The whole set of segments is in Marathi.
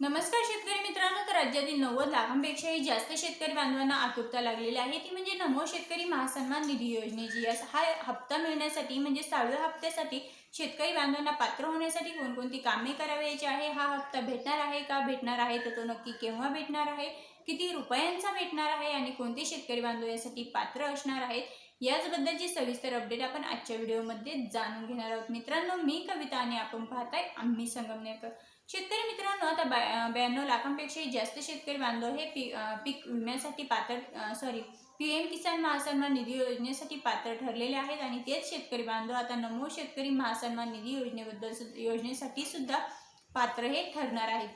नमस्कार शेतकरी मित्रांनो तर राज्यातील नव्वद लाखांपेक्षाही जास्त शेतकरी बांधवांना आतुरता लागलेली आहे. ती म्हणजे नमो शेतकरी महासन्मान निधी योजनेची या हा हप्ता मिळण्यासाठी म्हणजे सहाव्या हप्त्यासाठी शेतकरी बांधवांना पात्र होण्यासाठी कोणकोणती कामे करावयाची आहे हा हप्ता भेटणार आहे का भेटणार आहे तर तो नक्की केव्हा भेटणार आहे किती रुपयांचा भेटणार आहे आणि कोणते शेतकरी बांधव यासाठी पात्र असणार आहेत याचबद्दलची सविस्तर अपडेट आपण आजच्या व्हिडिओमध्ये जाणून घेणार आहोत. मित्रांनो मी कविता आणि आपण पाहताय आम्ही संगमनेरकर. शेतकरी मित्रांनो आता ब्या- ब्याण्णव लाखांपेक्षाही जास्त शेतकरी बांधव हे पी पीक विम्यासाठी पात्र सॉरी पी एम किसान महासन्मान निधी योजनेसाठी पात्र ठरलेले आहेत आणि तेच शेतकरी बांधव आता नमो शेतकरी महासन्मान निधी योजनेबद्दल सु- योजनेसाठी सुद्धा पात्र हे ठरणार आहेत.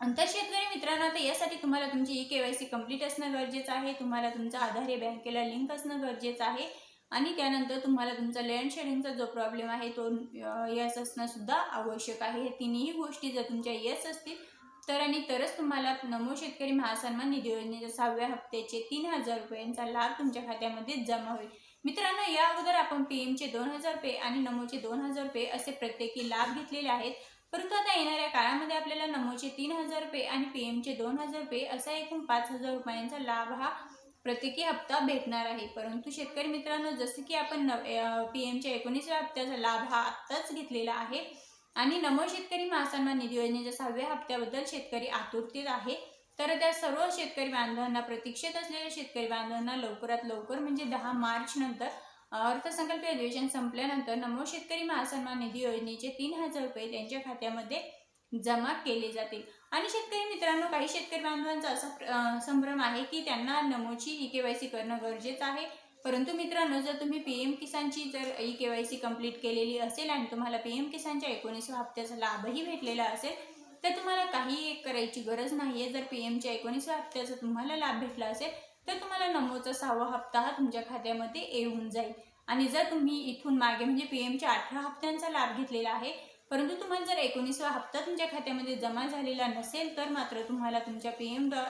अंतर शेतकरी मित्रांनो आता यासाठी तुम्हाला तुमची E K Y C complete असणं गरजेचं आहे. तुम्हाला तुमचा आधार हे बँकेला लिंक असणं गरजेचं आहे. आणि त्यानंतर तुम्हाला तुमचा लँड शेडिंगचा जो प्रॉब्लेम आहे तो यस असणं सुद्धा आवश्यक आहे. हे तिन्ही गोष्टी जर तुमच्या यस असतील तर आणि तरच तुम्हाला नमो शेतकरी महासन्मान निधी योजनेच्या सहाव्या हप्त्याचे तीन हजार रुपयांचा लाभ तुमच्या खात्यामध्ये जमा होईल. मित्रांनो या अगोदर आपण पी एमचे दोन हजार रुपये आणि नमोचे दोन हजार रुपये असे प्रत्येकी लाभ घेतलेले आहेत. परंतु आता येणाऱ्या काळामध्ये आपल्याला नमोचे तीन हजार रुपये आणि पी एमचे दोन हजार रुपये असा एकूण पाच हजार रुपयांचा लाभ हा प्रत्येकी हप्ता भेटणार आहे. परंतु शेतकरी मित्रांनो जसं की आपण नव पी एमच्या एकोणीसव्या हप्त्याचा लाभ हा आत्ताच घेतलेला आहे. आणि नमो शेतकरी महासन्मान निधी योजनेच्या सहाव्या हप्त्याबद्दल शेतकरी आतुरतेत आहे. तर त्या सर्व शेतकरी बांधवांना प्रतीक्षेत असलेल्या शेतकरी बांधवांना लवकरात लवकर म्हणजे दहा मार्च नंतर अर्थसंकल्पीय अधिवेशन संपल्यानंतर नमो शेतकरी महासन्मान निधी योजनेचे तीन हजार रुपये त्यांच्या खात्यामध्ये जमा केले जातील. आणि शेतकरी मित्रांनो काही शेतकरी बांधवांचा असा प्र- संभ्रम आहे की त्यांना नमोची ई के वाय सी करणं गरजेचं आहे. परंतु मित्रांनो जर तुम्ही पी एम किसानची जर E K Y C complete केलेली असेल आणि तुम्हाला पी एम किसानच्या एकोणीसव्या हप्त्याचा लाभही भेटलेला असेल तर तुम्हाला काही करायची गरज नाही आहे जर पी एमच्या एकोणीसव्या हप्त्याचा तुम्हाला लाभ भेटला असेल तर तुम्हाला नमोचा सहावा हप्ता हा तुमच्या खात्यामध्ये येऊन जाईल. आणि जर तुम्ही इथून मागे म्हणजे पी एमच्या अठरा हप्त्यांचा लाभ घेतलेला आहे परंतु तुम्हाला जर एकोणीसवा हप्ता तुमच्या खात्यामध्ये जमा झालेला नसेल तर मात्र तुम्हाला तुमच्या P M Dr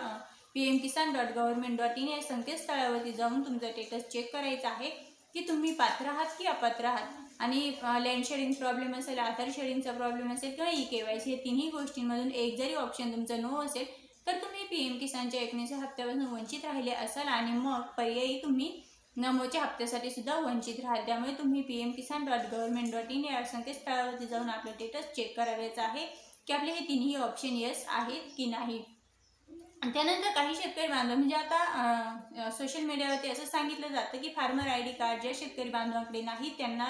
P M Kisan dot government dot in या संकेतस्थळावरती जाऊन तुमचा स्टेटस चेक करायचा आहे की तुम्ही पात्र आहात की अपात्र आहात? आणि लँड शेडिंग प्रॉब्लेम असेल आधार शेडिंगचा प्रॉब्लेम असेल किंवा ई के वाय सी हे तिन्ही गोष्टींमधून एक जरी ऑप्शन तुमचं नो असेल तर तुम्ही पी एम किसानच्या एकोणीसव्या हप्त्यापासून वंचित राहिले असाल आणि मग पर्यायी तुम्ही नमोच्या हप्त्यासाठी सुद्धा वंचित राहाल. त्यामुळे तुम्ही P M Kisan dot government dot in या संकेतस्थळावरती जाऊन आपलं स्टेटस चेक करायचं आहे की आपले हे तिन्ही ऑप्शन येस आहेत की नाही. त्यानंतर काही शेतकरी बांधव म्हणजे आता सोशल मीडियावरती असं सांगितलं जातं की फार्मर आय डी कार्ड ज्या शेतकरी बांधवांकडे नाही त्यांना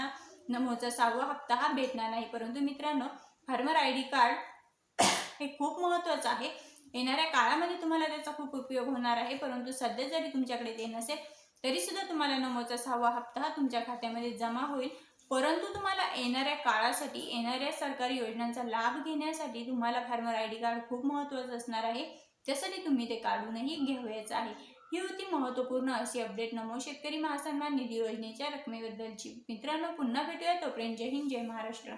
नमोचा सहावा हप्ता हा भेटणार नाही. परंतु मित्रांनो फार्मर आय डी कार्ड हे खूप महत्त्वाचं आहे. येणाऱ्या काळामध्ये तुम्हाला त्याचा खूप उपयोग होणार आहे. परंतु सध्या जरी तुमच्याकडे ते नसेल तरी सुद्धा तुम्हाला नमोचा सहावा हप्ता हा तुमच्या खात्यामध्ये जमा होईल. परंतु तुम्हाला येणाऱ्या काळासाठी येणाऱ्या सरकारी योजनांचा लाभ घेण्यासाठी तुम्हाला फार्मर आय डी कार्ड खूप महत्त्वाचं असणार आहे. त्यासाठी तुम्ही ते काढूनही घ्यावयाचं आहे. ही होती महत्त्वपूर्ण अशी अपडेट नमो शेतकरी महासन्मान निधी योजनेच्या रकमेबद्दलची. मित्रांनो पुन्हा भेटूया तोपर्यंत जय हिंद जय महाराष्ट्र.